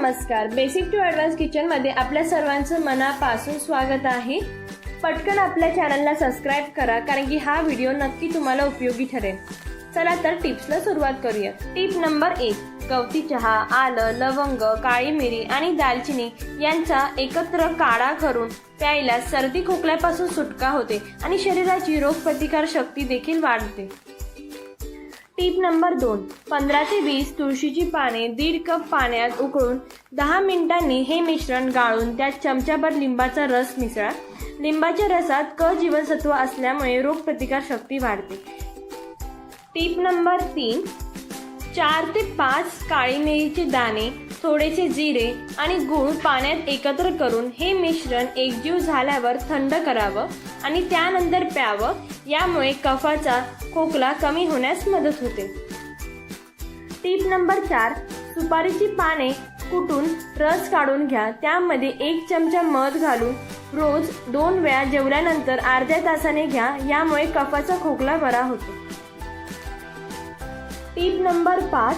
नमस्कार. Basic to advance किचनमध्ये आपल्या सर्वांचं मनापासून स्वागत आहे. पटकन आपल्या चॅनलला सबस्क्राईब करा कारण की हा व्हिडिओ नक्की तुम्हाला उपयोगी ठरेल. चला तर टिप्सला सुरुवात करूया. टिप नंबर एक गवती चहा आलं लवंग काळी मिरी आणि दालचिनी यांचा एकत्र काढा करून प्यायला सर्दी खोकल्यापासून सुटका होते आणि शरीराची रोगप्रतिकार शक्ती देखील वाढते. टीप नंबर दोन. पंधरा ते वीस तुळशीची पाने दीड कप पाण्यात उकळून दहा मिनिटांनी हे मिश्रण गाळून त्यात चमच्याभर लिंबाचा रस मिसळा. लिंबाच्या रसात क जीवनसत्व असल्यामुळे रोगप्रतिकार शक्ती वाढते. टीप नंबर तीन. चार ते पाच काळी मिरीचे दाणे थोडेसे जिरे आणि गूळ पाण्यात एकत्र करून हे मिश्रण एकजीव झाल्यावर थंड करावं आणि त्यानंतर प्यावं. यामुळे कफाचा खोकला कमी होण्यास मदत होते. टीप नंबर चार सुपारीची पाने कुटून रस काढून घ्या. त्यामध्ये एक चमचा मध घालून रोज दोन वेळा जेवल्यानंतर अर्ध्या तासाने घ्या. यामुळे कफाचा खोकला बरा होतो. टीप नंबर पाच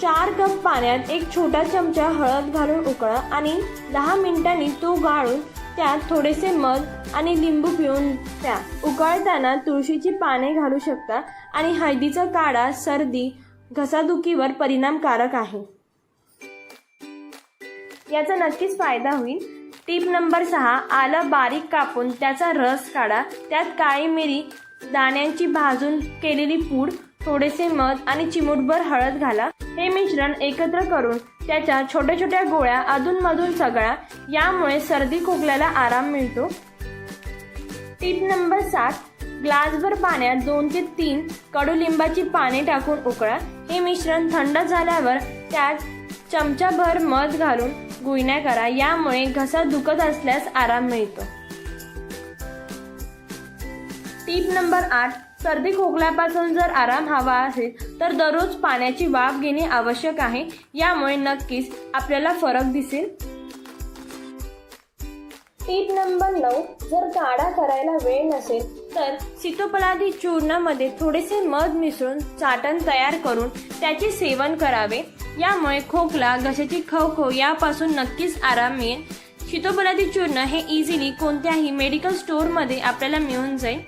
चार कप पाण्यात एक छोटा चमचा हळद घालून उकळा आणि दहा मिनिटांनी तो गाळून त्यात थोडेसे मध आणि लिंबू पिऊन प्या उकळताना तुळशीची पाने घालू शकता आणि हळदीचा काढा सर्दी घसादुखीवर परिणामकारक आहे. याचा नक्कीच फायदा होईल. टीप नंबर सहा आलं बारीक कापून त्याचा रस काढा. त्यात काळी मिरी दाण्यांची भाजून केलेली पूड थोडेसे मध आणि चिमूटभर हळद घाला. हे मिश्रण एकत्र करून त्याच्या छोट्या छोट्या गोळ्या अधूनमधून सगळ्या यामुळे सर्दी खोकल्याला आराम मिळतो. टीप नंबर सात ग्लासभर पाण्यात दोन ते तीन कडुलिंबाची पाने टाकून उकळा. हे मिश्रण थंड झाल्यावर त्यात चमचाभर मध घालून गुळण्या करा. यामुळे घसा दुखत असल्यास आराम मिळतो. टीप नंबर आठ सर्दी खोकल्यापासून जर आराम हवा असेल तर दररोज पाण्याची वाफ घेणे आवश्यक आहे. यामुळे नक्कीच आपल्याला फरक दिसेल. टीप नंबर नऊ जर काढा करायला वेळ नसेल तर सीतोपलादी चूर्णामध्ये थोडेसे मध मिसळून चाटण तयार करून त्याचे सेवन करावे. यामुळे खोकला घशाची खवखव यापासून नक्कीच आराम मिळेल. शीतोपलादी चूर्ण हे इझिली कोणत्याही मेडिकल स्टोअरमध्ये आपल्याला मिळून जाईल.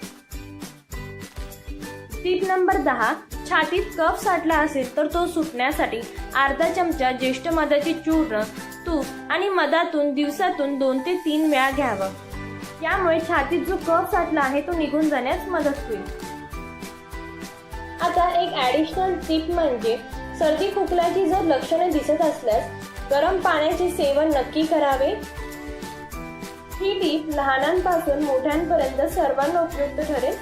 टीप नंबर दहा छातीत कफ साठला असेल तर तो सुटण्यासाठी अर्धा चमचा ज्येष्ठ मधाचे चूर्ण तूप आणि मधातून दिवसातून दोन ते तीन वेळा घ्यावं. यामुळे छातीत जो कफ साठला आहे तो निघून जाण्यास मदत होईल. आता एक ॲडिशनल टीप म्हणजे सर्दी खोकल्याची जर लक्षणे दिसत असल्यास गरम पाण्याचे सेवन नक्की करावे. ही टीप लहानांपासून मोठ्यांपर्यंत सर्वांना उपयुक्त ठरेल.